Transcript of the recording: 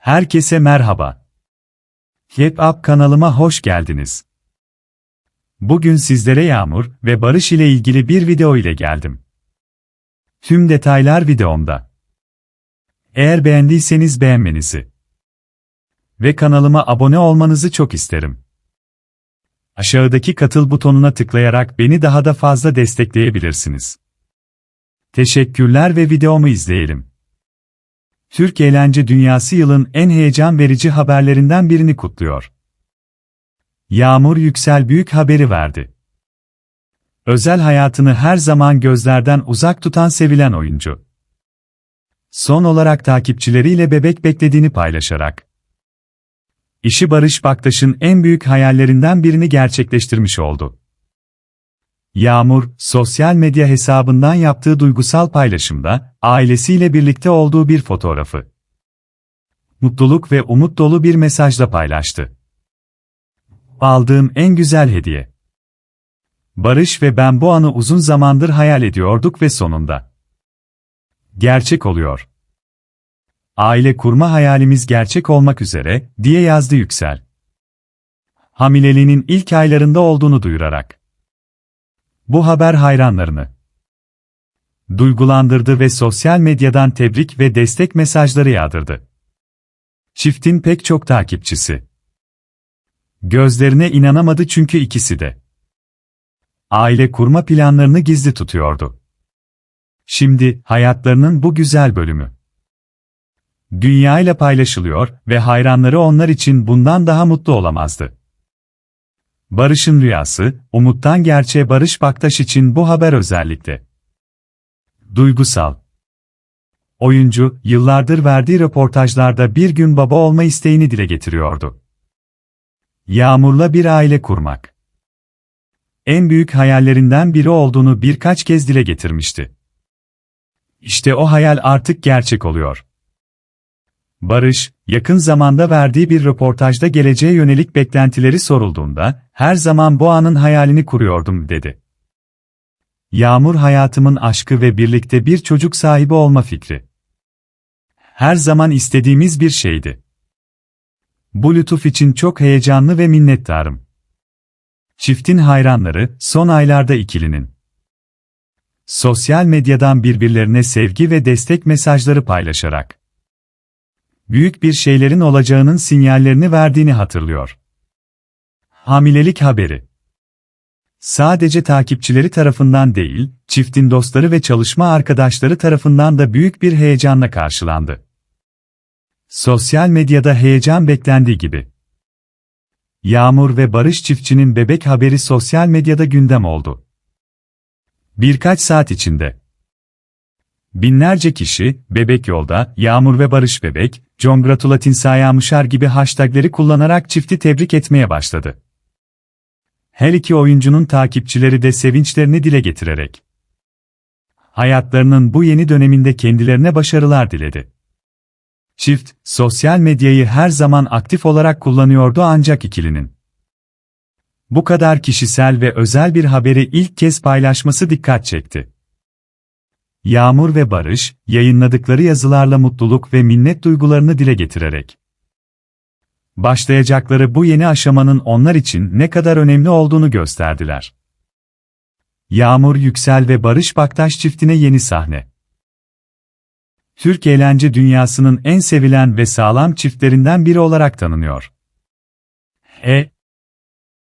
Herkese merhaba. Hep Up kanalıma hoş geldiniz. Bugün sizlere Yağmur ve Barış ile ilgili bir video ile geldim. Tüm detaylar videomda. Eğer beğendiyseniz beğenmenizi ve kanalıma abone olmanızı çok isterim. Aşağıdaki katıl butonuna tıklayarak beni daha da fazla destekleyebilirsiniz. Teşekkürler ve videomu izleyelim. Türk eğlence dünyası yılın en heyecan verici haberlerinden birini kutluyor. Yağmur Yüksel büyük haberi verdi. Özel hayatını her zaman gözlerden uzak tutan sevilen oyuncu. Son olarak takipçileriyle bebek beklediğini paylaşarak. İşi Barış Baktaş'ın en büyük hayallerinden birini gerçekleştirmiş oldu. Yağmur, sosyal medya hesabından yaptığı duygusal paylaşımda, ailesiyle birlikte olduğu bir fotoğrafı. Mutluluk ve umut dolu bir mesajla paylaştı. Aldığım en güzel hediye. Barış ve ben bu anı uzun zamandır hayal ediyorduk ve sonunda. Gerçek oluyor. Aile kurma hayalimiz gerçek olmak üzere, diye yazdı Yüksel. Hamileliğinin ilk aylarında olduğunu duyurarak. Bu haber hayranlarını duygulandırdı ve sosyal medyadan tebrik ve destek mesajları yağdırdı. Çiftin pek çok takipçisi gözlerine inanamadı çünkü ikisi de aile kurma planlarını gizli tutuyordu. Şimdi hayatlarının bu güzel bölümü dünya ile paylaşılıyor ve hayranları onlar için bundan daha mutlu olamazdı. Barış'ın rüyası, umuttan gerçeğe Barış Baktaş için bu haber özellikle. Duygusal. Oyuncu, yıllardır verdiği röportajlarda bir gün baba olma isteğini dile getiriyordu. Yağmur'la bir aile kurmak. En büyük hayallerinden biri olduğunu birkaç kez dile getirmişti. İşte o hayal artık gerçek oluyor. Barış, yakın zamanda verdiği bir röportajda geleceğe yönelik beklentileri sorulduğunda, her zaman bu anın hayalini kuruyordum, dedi. Yağmur hayatımın aşkı ve birlikte bir çocuk sahibi olma fikri. Her zaman istediğimiz bir şeydi. Bu lütuf için çok heyecanlı ve minnettarım. Çiftin hayranları, son aylarda ikilinin. Sosyal medyadan birbirlerine sevgi ve destek mesajları paylaşarak büyük bir şeylerin olacağının sinyallerini verdiğini hatırlıyor. Hamilelik haberi Sadece takipçileri tarafından değil, çiftin dostları ve çalışma arkadaşları tarafından da büyük bir heyecanla karşılandı. Sosyal medyada heyecan beklendiği gibi. Yağmur ve Barış çiftçinin bebek haberi sosyal medyada gündem oldu. Birkaç saat içinde. Binlerce kişi, bebek yolda, Yağmur ve Barış bebek, John Gratulatin Sayamışar gibi hashtagleri kullanarak çifti tebrik etmeye başladı. Her iki oyuncunun takipçileri de sevinçlerini dile getirerek hayatlarının bu yeni döneminde kendilerine başarılar diledi. Çift, sosyal medyayı her zaman aktif olarak kullanıyordu ancak ikilinin bu kadar kişisel ve özel bir haberi ilk kez paylaşması dikkat çekti. Yağmur ve Barış, yayınladıkları yazılarla mutluluk ve minnet duygularını dile getirerek başlayacakları bu yeni aşamanın onlar için ne kadar önemli olduğunu gösterdiler. Yağmur Yüksel ve Barış Baktaş çiftine yeni sahne. Türk eğlence dünyasının en sevilen ve sağlam çiftlerinden biri olarak tanınıyor. E,